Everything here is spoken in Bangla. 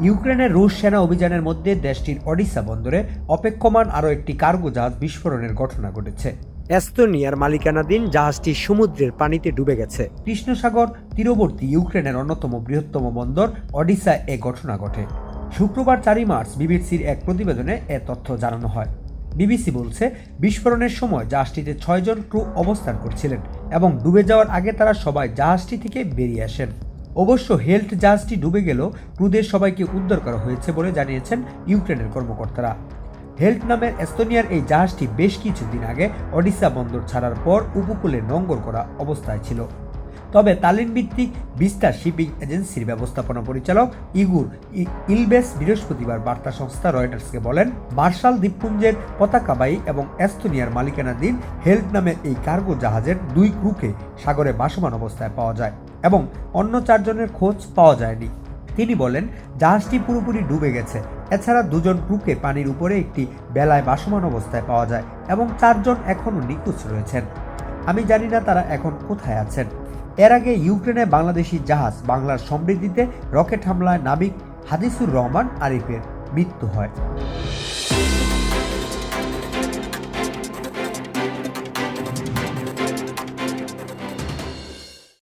ইউক্রেনের রুশ সেনা অভিযানের মধ্যে দেশটির ওডিশা বন্দরে অপেক্ষমান আরও একটি কার্গো জাহাজ বিস্ফোরণের ঘটনা ঘটেছে। এস্তোনিয়ার মালিকানাধীন জাহাজটি সমুদ্রের পানিতে ডুবে গেছে। কৃষ্ণসাগর তীরবর্তী ইউক্রেনের অন্যতম বৃহত্তম বন্দর অডিশা এ ঘটনা ঘটে। শুক্রবার চারই মার্চ বিবিসির এক প্রতিবেদনে এ তথ্য জানানো হয়। বিবিসি বলছে বিস্ফোরণের সময় জাহাজটিতে ছয়জন ক্রু অবস্থান করছিলেন এবং ডুবে যাওয়ার আগে তারা সবাই জাহাজটি থেকে বেরিয়ে আসেন। অবশ্য হেলথ জাহাজটি ডুবে গেলেও ক্রুদের সবাইকে উদ্ধার করা হয়েছে বলে জানিয়েছেন ইউক্রেনের কর্মকর্তারা। হেল্ট নামের এস্তোনিয়ার এই জাহাজটি বেশ কিছুদিন আগে ওডিশা বন্দর ছাড়ার পর উপকূলে নঙ্গর করা অবস্থায় ছিল। তবে তালিন ভিত্তিক বিস্তার শিপিং এজেন্সির ব্যবস্থাপনা পরিচালক ইগুর ইলবেস বৃহস্পতিবার বার্তা সংস্থা রয়টার্সকে বলেন, মার্শাল দ্বীপপুঞ্জের পতাকাবাহী এবং এস্তোনিয়ার মালিকানাধীন হেল্প নামের এই কার্গো জাহাজের দুই ক্রুকে সাগরে ভাসমান অবস্থায় পাওয়া যায় এবং অন্য চারজনের খোঁজ পাওয়া যায়নি। তিনি বলেন, জাহাজটি পুরোপুরি ডুবে গেছে। এছাড়া দুজন ক্রুকে পানির উপরে একটি বেলায় ভাসমান অবস্থায় পাওয়া যায় এবং চারজন এখনও নিখোঁজ রয়েছেন। আমি জানি না তারা এখন কোথায় আছেন। এর আগে ইউক্রেনে বাংলাদেশি জাহাজ বাংলার সমৃদ্ধিতে রকেট হামলায় নাবিক হাদিসুর রহমান আরিফের মৃত্যু হয়।